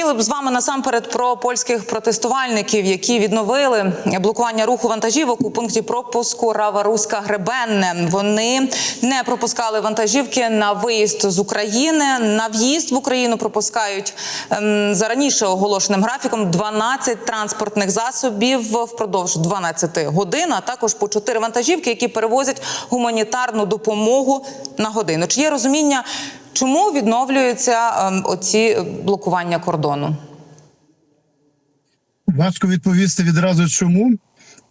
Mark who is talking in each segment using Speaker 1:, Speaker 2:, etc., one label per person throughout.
Speaker 1: Хотіли б з вами насамперед про польських протестувальників, які відновили блокування руху вантажівок у пункті пропуску Рава Руська Гребенне. Вони не пропускали вантажівки на виїзд з України. На в'їзд в Україну пропускають ем, за раніше оголошеним графіком 12 транспортних засобів впродовж 12 годин, а також по 4 вантажівки, які перевозять гуманітарну допомогу на годину. Чи є розуміння? Чому відновлюються ем, оці блокування кордону?
Speaker 2: Важко відповісти відразу чому.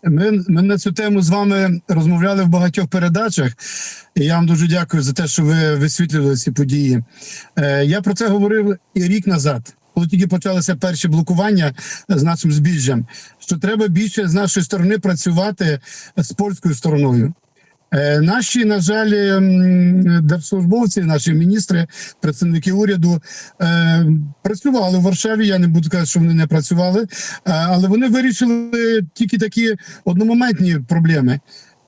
Speaker 2: Ми, ми на цю тему з вами розмовляли в багатьох передачах, і я вам дуже дякую за те, що ви висвітлювали ці події. Е, я про це говорив і рік назад, коли тільки почалися перші блокування з нашим збіжжям, що треба більше з нашої сторони працювати з польською стороною. Е, Наші, на жаль, ем, держслужбовці, наші міністри, представники уряду е, працювали в Варшаві. Я не буду казати, що вони не працювали, е, але вони вирішили тільки такі одномоментні проблеми.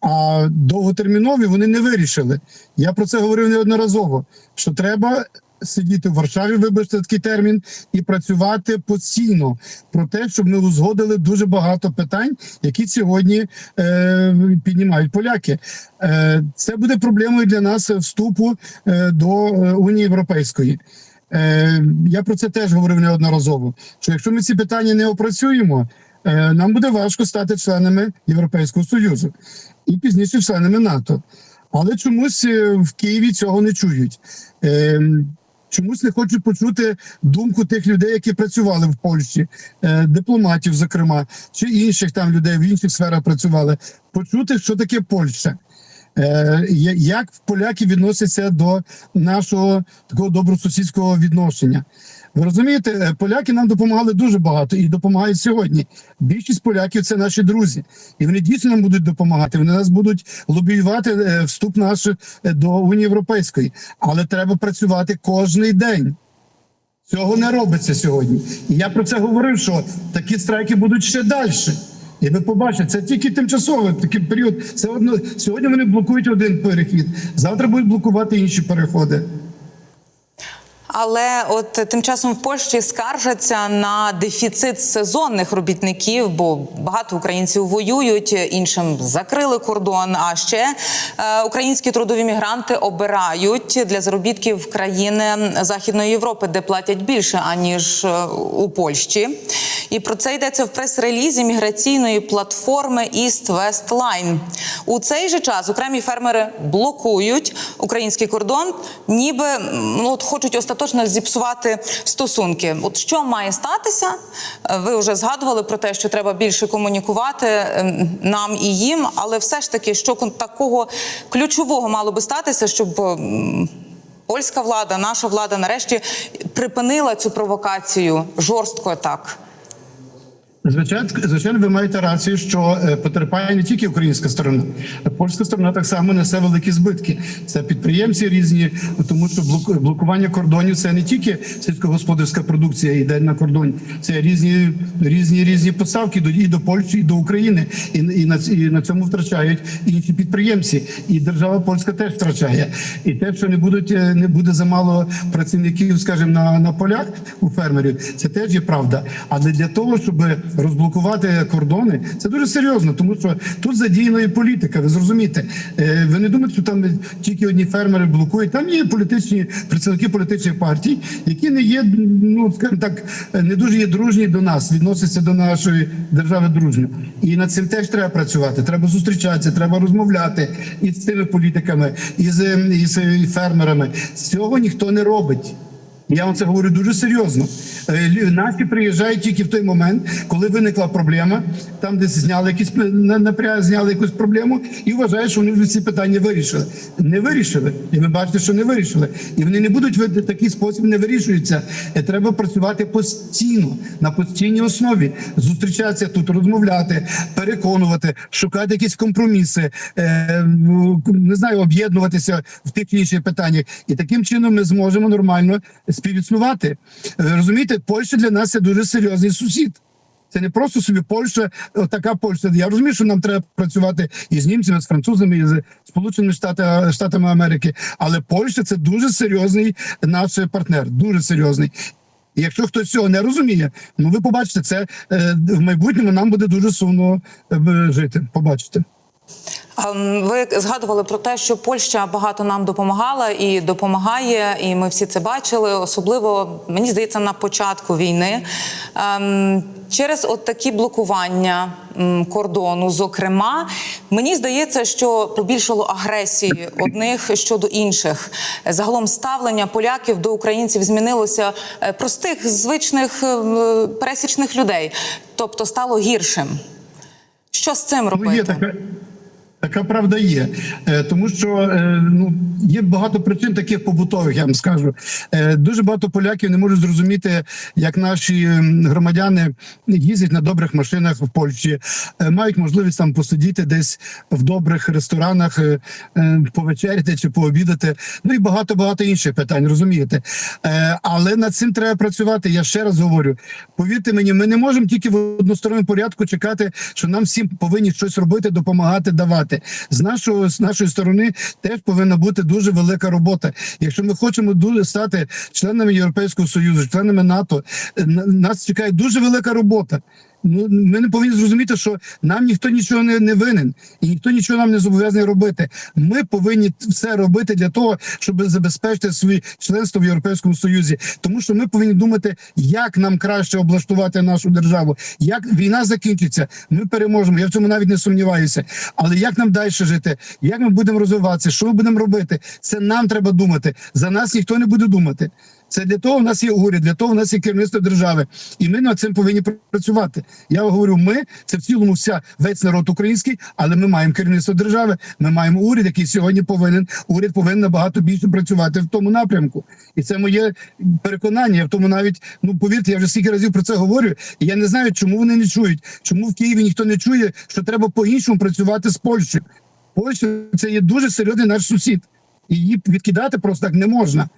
Speaker 2: А довготермінові вони не вирішили. Я про це говорив неодноразово. Що треба сидіти в Варшаві, вибачте такий термін, і працювати постійно про те, щоб ми узгодили дуже багато питань, які сьогодні е, піднімають поляки. Е, це буде проблемою для нас вступу е, до е, Унії Європейської. Е, я про це теж говорив неодноразово. Що якщо ми ці питання не опрацюємо, е, нам буде важко стати членами Європейського союзу і пізніше членами НАТО. Але чомусь е, в Києві цього не чують. Чомусь не хочуть почути думку тих людей, які працювали в Польщі, е, дипломатів, зокрема, чи інших там людей в інших сферах працювали. Почути, що таке Польща. Е, як поляки відносяться до нашого такого добросусідського відношення. Ви розумієте, е, поляки нам допомагали дуже багато і допомагають сьогодні. Більшість поляків це наші друзі, і вони дійсно нам будуть допомагати. Вони нас будуть лобіювати е, вступ наш до Унії Європейської, але треба працювати кожний день. Цього не робиться сьогодні. І я про це говорив, що такі страйки будуть ще далі. І ви побачите, це тільки тимчасовий такий період. Це одно сьогодні вони блокують один перехід, завтра будуть блокувати інші переходи.
Speaker 1: Але от тим часом в Польщі скаржаться на дефіцит сезонних робітників, бо багато українців воюють, іншим закрили кордон. А ще е, українські трудові мігранти обирають для заробітків країни Західної Європи, де платять більше аніж е, у Польщі. І про це йдеться в прес-релізі міграційної платформи East West Line. У цей же час окремі фермери блокують український кордон, ніби ну, от хочуть остаточно зіпсувати стосунки. От що має статися? Е, Ви вже згадували про те, що треба більше комунікувати ем, нам і їм, але все ж таки, що такого ключового мало би статися, щоб. Польська влада, наша влада нарешті припинила цю провокацію жорстко так.
Speaker 2: Звичайно, звичайно, ви маєте рацію, що е, потерпає не тільки українська сторона, а польська сторона так само несе великі збитки. Це підприємці різні, тому що блок- блокування кордонів це не тільки сільськогосподарська продукція йде на кордоні, це різні різні різні поставки до і до Польщі, і до України, і, і на і на цьому втрачають інші підприємці, і держава польська теж втрачає. І те, що не будуть е, не буде замало працівників, скажімо, на, на полях у фермерів, це теж є правда. Але для того, щоб розблокувати кордони, це дуже серйозно, тому що тут задіяна і політика. Ви зрозумієте, Е, ви не думаєте, що там тільки одні фермери блокують. Там є політичні представники політичних партій, які не є, ну скажімо так, не дуже є дружні до нас, відносяться до нашої держави дружньо. І над цим теж треба працювати. Треба зустрічатися, треба розмовляти і з тими політиками, і з, і з фермерами. Цього ніхто не робить. Я вам це говорю дуже серйозно. Е, Наші приїжджають тільки в той момент, коли виникла проблема, там десь зняли якісь пр- на- зняли якусь проблему і вважають, що вони вже ці питання вирішили. Не вирішили. І ви бачите, що не вирішили. І вони не будуть в такий спосіб не вирішуються. Е, Треба працювати постійно, на постійній основі, зустрічатися тут, розмовляти, переконувати, шукати якісь компроміси, е, не знаю, об'єднуватися в тих чи інших питаннях. І таким чином ми зможемо нормально співіснувати. Е, Розумієте, Польща для нас це дуже серйозний сусід. Це не просто собі Польща, така Польща. Я розумію, що нам треба працювати і з німцями, з французами, і з Сполученими Штати, Штатами Америки. Але Польща це дуже серйозний наш партнер, дуже серйозний. Якщо хтось цього не розуміє, ну ви побачите, це е, в майбутньому нам буде дуже сумно е, жити. Побачите.
Speaker 1: А, м, Ви згадували про те, що Польща багато нам допомагала і допомагає, і ми всі це бачили. Особливо мені здається на початку війни. Ем, Через от такі блокування кордону, зокрема, мені здається, що побільшало агресії одних щодо інших. Загалом ставлення поляків до українців змінилося е, простих, звичних е, пересічних людей, тобто стало гіршим. Що з цим робити?
Speaker 2: Така, правда є. Е, тому що е, ну, є багато причин таких побутових, я вам скажу. Е, дуже багато поляків не можуть зрозуміти, як наші громадяни їздять на добрих машинах в Польщі, мають можливість там посидіти десь в добрих ресторанах, повечеряти чи пообідати. Ну і багато багато інших питань, розумієте. Але над цим треба працювати. Я ще раз говорю: повірте мені, ми не можемо тільки в односторонньому порядку чекати, що нам всім повинні щось робити, допомагати, давати. З нашого з нашої сторони теж повинна бути дуже велика робота. Якщо ми хочемо дуже стати членами Європейського союзу, членами НАТО, е, нас чекає дуже велика робота. Ну, ми не повинні зрозуміти, що нам ніхто нічого не, не винен, і ніхто нічого нам не зобов'язаний робити. Ми повинні все робити для того, щоб забезпечити своє членство в Європейському Союзі. Тому що ми повинні думати, як нам краще облаштувати нашу державу. Як війна закінчиться, ми переможемо. Я в цьому навіть не сумніваюся. Але як нам далі жити? Як ми будемо розвиватися? Що ми будемо робити? Це нам треба думати. За нас ніхто не буде думати. Це для того в нас є уряд, для того в нас є керівництво держави, і ми над цим повинні працювати. Я говорю, ми це в цілому вся весь народ український, але ми маємо керівництво держави. Ми маємо уряд, який сьогодні повинен уряд повинен набагато більше працювати в тому напрямку. І це моє переконання. Я в тому навіть ну повірте, я вже стільки разів про це говорю. І я не знаю, чому вони не чують, чому в Києві ніхто не чує, що треба по-іншому працювати з Польщею. Польща це є дуже серйозний наш сусід, і її відкидати просто так не можна.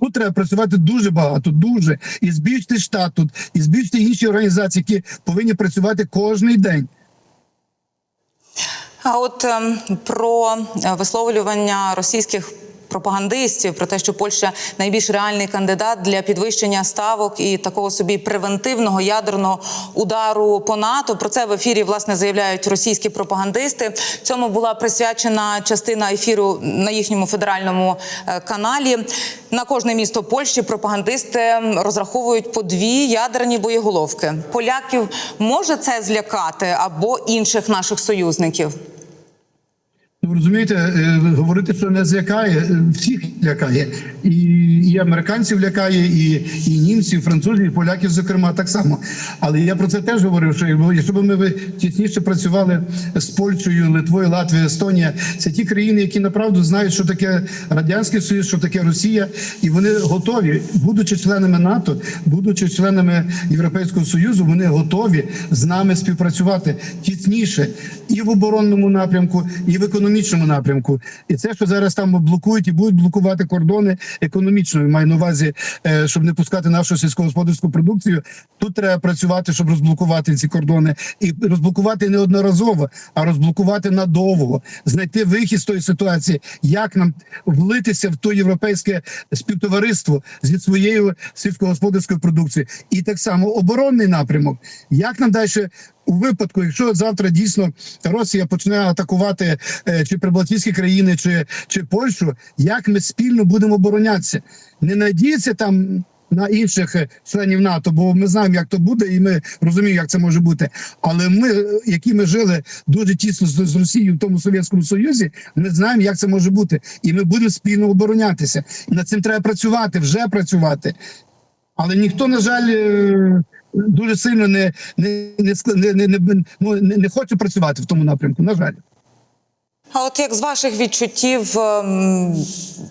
Speaker 2: Тут треба працювати дуже багато, дуже і збільшити штат тут, і збільшити інші організації, які повинні працювати кожний день.
Speaker 1: А от ем, про е, висловлювання російських пропагандистів про те, що Польща найбільш реальний кандидат для підвищення ставок і такого собі превентивного ядерного удару по НАТО. Про це в ефірі власне заявляють російські пропагандисти. Цьому була присвячена частина ефіру на їхньому федеральному е, каналі. На кожне місто Польщі пропагандисти розраховують по дві ядерні боєголовки. Поляків може це злякати або інших наших союзників.
Speaker 2: Ну, ви розумієте, е, говорити, що не злякає, е, всіх лякає. І, і американців лякає, і, і німців, і французів, і поляків, зокрема, так само. Але я про це теж говорив, що якщо б ми тісніше працювали з Польщею, Литвою, Латвією, Естонія, це ті країни, які направду знають, що таке Радянський Союз, що таке Росія, і вони готові, будучи членами НАТО, будучи членами Європейського Союзу, вони готові з нами співпрацювати тісніше і в оборонному напрямку, і в економічному напрямку. І це, що зараз там блокують і будуть блокувати кордони економічно, маю на увазі, е, щоб не пускати нашу сільськогосподарську продукцію. Тут треба працювати, щоб розблокувати ці кордони, і розблокувати не одноразово, а розблокувати надовго, знайти вихід з тої ситуації, як нам влитися в то європейське співтовариство зі своєю сільськогосподарською продукцією, і так само оборонний напрямок. Як нам далі у випадку, якщо завтра дійсно Росія почне атакувати е, чи прибалтійські країни, чи, чи Польщу, як ми спільно будемо оборонятися? Не надіятися там. На інших е, членів НАТО, бо ми знаємо, як то буде, і ми розуміємо, як це може бути. Але ми, які ми жили дуже тісно з, з Росією в тому Совєтському Союзі, ми знаємо, як це може бути, і ми будемо спільно оборонятися. І над цим треба працювати, вже працювати. Але ніхто, на жаль, е, дуже сильно не, не, не, не, не, ну, не, хоче працювати в тому напрямку. На жаль.
Speaker 1: А от як з ваших відчуттів ем,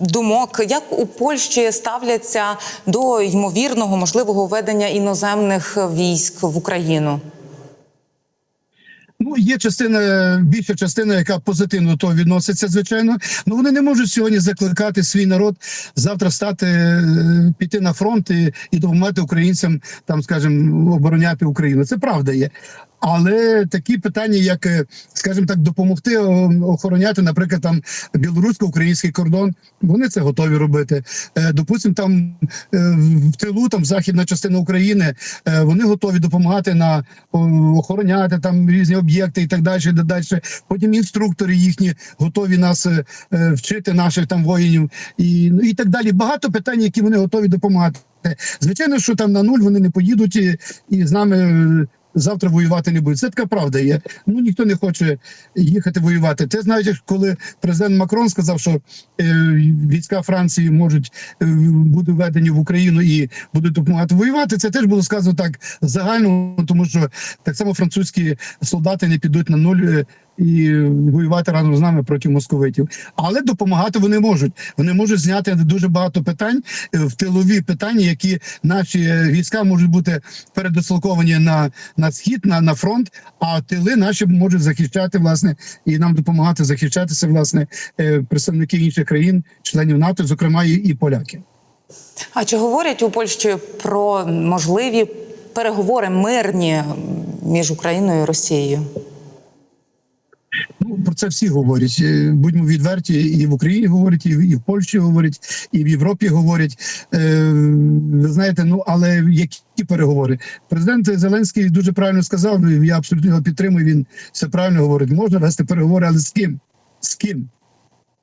Speaker 1: думок, як у Польщі ставляться до ймовірного можливого введення іноземних військ в Україну?
Speaker 2: Ну, є частина, більша частина, яка позитивно до того відноситься, звичайно. Ну вони не можуть сьогодні закликати свій народ завтра стати, е, піти на фронт і, і допомагати українцям, там, скажімо, обороняти Україну. Це правда є. Але такі питання, як, е, скажімо так, допомогти охороняти, наприклад, там білорусько-український кордон, вони це готові робити. Е, Допустимо, там е, в тилу, там західна частина України, вони готові допомагати на охороняти там різні об'єкти і так далі. І далі. Потім інструктори їхні готові нас вчити наших там воїнів і, ну, і так далі. Багато питань, які вони готові допомагати. Звичайно, що там на нуль вони не поїдуть і, і з нами. Е, Завтра воювати не будуть. Це така правда є. Ну ніхто не хоче їхати воювати. Ти знаєш, коли президент Макрон сказав, що е, війська Франції можуть е, бути введені в Україну і будуть допомагати воювати. Це теж було сказано так загально, тому що так само французькі солдати не підуть на нуль. І воювати разом з нами проти московитів, але допомагати вони можуть. Вони можуть зняти дуже багато питань е, в тилові питання, які наші е, війська можуть бути передислоковані на, на схід, на, на фронт. А тили наші можуть захищати власне і нам допомагати захищатися власне е, представники інших країн, членів НАТО, зокрема і, і поляки.
Speaker 1: А чи говорять у Польщі про можливі переговори мирні між Україною і Росією?
Speaker 2: Про це всі говорять. Е, Будьмо відверті, і в Україні говорять, і в Польщі говорять, і в Європі говорять. Е, ви знаєте, ну але які переговори? Президент Зеленський дуже правильно сказав. Я абсолютно його підтримую. Він все правильно говорить. Можна вести переговори, але з ким? З ким?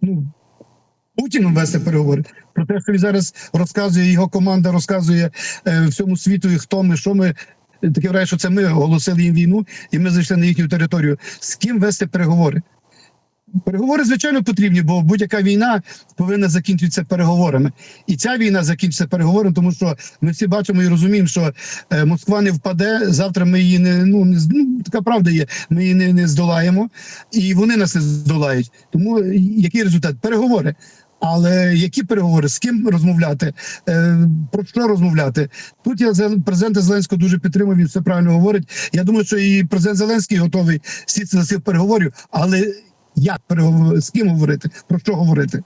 Speaker 2: Ну Путіном вести переговори про те, що він зараз розказує, його команда розказує е, всьому світу, і хто ми, що ми. Таке враження, що це ми оголосили їм війну, і ми зайшли на їхню територію. З ким вести переговори? Переговори, звичайно, потрібні, бо будь-яка війна повинна закінчитися переговорами. І ця війна закінчиться переговорами, тому що ми всі бачимо і розуміємо, що е, Москва не впаде. Завтра ми її не ну, не ну така правда є. Ми її не, не здолаємо, і вони нас не здолають. Тому е, який результат? Переговори. Але які переговори з ким розмовляти? Е, про що розмовляти? Тут я президента Зеленського дуже підтримую. Він все правильно говорить. Я думаю, що і президент Зеленський готовий сісти за цих переговорів, але як переговор з ким говорити? Про що говорити?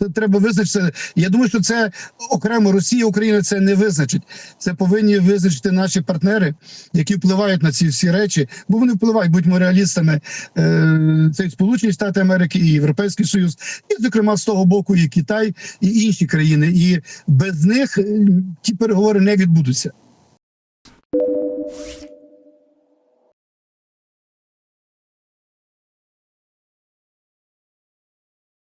Speaker 2: Це треба визначити. Я думаю, що це окремо Росія, Україна це не визначить. Це повинні визначити наші партнери, які впливають на ці всі речі, бо вони впливають, будьмо реалістами. Е, Це Сполучені Штати Америки, і Європейський Союз, і зокрема з того боку, і Китай, і інші країни. І без них ті переговори не відбудуться.